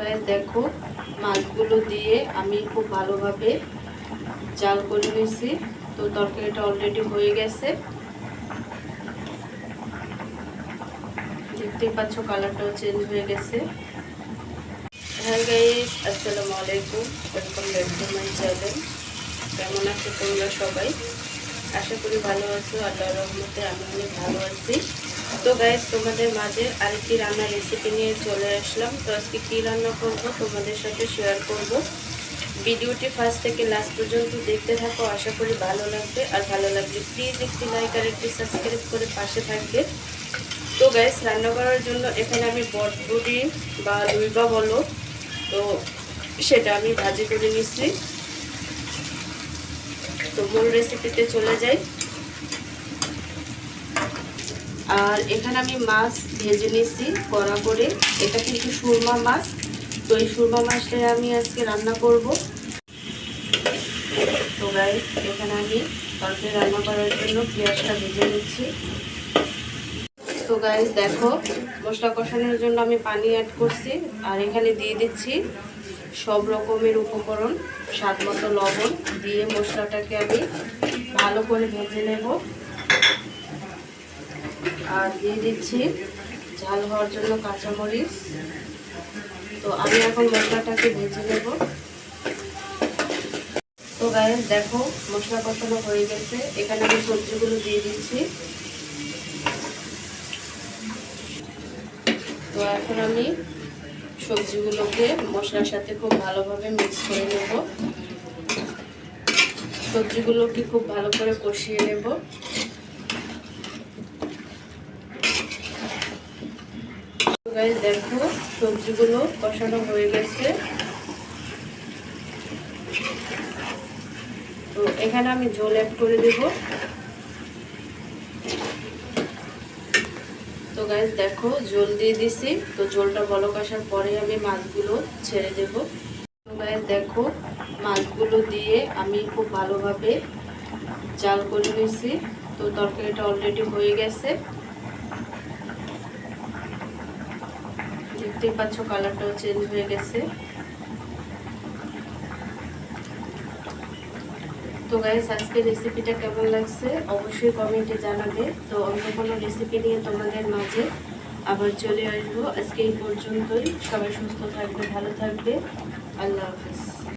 Guys দেখো মাছগুলো দিয়ে আমি খুব ভালোভাবে জাল করে নিয়েছি। তো তরকারিটা অলরেডি হয়ে গেছে। দেখতেই পাচ্ছ কালারটাও চেঞ্জ হয়ে গেছে। হ্যাঁ গাইস আসসালামু আলাইকুম। Welcome back to my channel কেমন আছো তোমরা সবাই? আশা করি ভালো আছো। আল্লাহর রহমতে আমি অনেক ভালো আছি। তো গাইস তোমাদের মাঝে আরেকটি রান্নার রেসিপি নিয়ে চলে আসলাম। তো আজকে কী রান্না করব তোমাদের সাথে শেয়ার করব। ভিডিওটি ফার্স্ট থেকে লাস্ট পর্যন্ত দেখতে থাকো, আশা করি ভালো লাগবে। আর ভালো লাগলে প্লিজ একটি লাইক আর একটি সাবস্ক্রাইব করে পাশে থাকবে। তো গ্যাস রান্না করার জন্য এখানে আমি বটবুটি বা লুইবা বলো, তো সেটা আমি ভাজি করে নিচ্ছি। তো মূল রেসিপিতে চলে যাই। আর এখানে আমি মাছ ভেজে নিয়েছি কড়া করে, এটা কিন্তু সুরমা মাছ। তো এই সুরমা মাছটাই আমি আজকে রান্না করব। তো গাইস এখানে আমি তরকারি রান্না করার জন্য পেঁয়াজটা ভেজে নিচ্ছি। তো গাইস দেখো, মশলা কষানোর জন্য আমি পানি অ্যাড করছি। আর এখানে দিয়ে দিচ্ছি সব রকমের উপকরণ, স্বাদ মতো লবণ দিয়ে মশলাটাকে আমি ভালো করে ভেজে নেব। আর দিয়ে দিচ্ছি ঝাল হওয়ার জন্য কাঁচামরিচ। তো আমি এখন মশলাটাকে ভেজে নেব। তো গায়ে দেখো মশলা কষানো হয়ে গেছে। এখানে আমি সবজিগুলো দিয়ে দিচ্ছি। তো এখন আমি সবজিগুলোকে মশলার সাথে খুব ভালোভাবে মিক্স করে নেব। সবজিগুলোকে খুব ভালো করে কষিয়ে নেব। গাইজ দেখো, সবজিগুলো কষানো হয়ে গেছে। তো এখানে আমি জল অ্যাড করে দেব। তো গাইজ দেখো জল দিয়ে দিছি। তো জলটা বলক আসার পরে আমি মাছগুলো ছেড়ে দেব। তো গাইজ দেখো, মাছগুলো দিয়ে আমি খুব ভালোভাবে জাল করে নিয়েছি তো তরকারিটা অলরেডি হয়ে গেছে। দেখতেই পাচ্ছ কালারটাও চেঞ্জ হয়ে গেছে। তো গাইস আজকে রেসিপিটা কেমন লাগছে? অবশ্যই কমেন্টে জানাবে। তো অন্য কোনো রেসিপি নিয়ে তোমাদের মাঝে আবার চলে আসব। আজকে এই পর্যন্তই। সবাই সুস্থ থাকবে, ভালো থাকবে। আল্লাহ হাফিজ।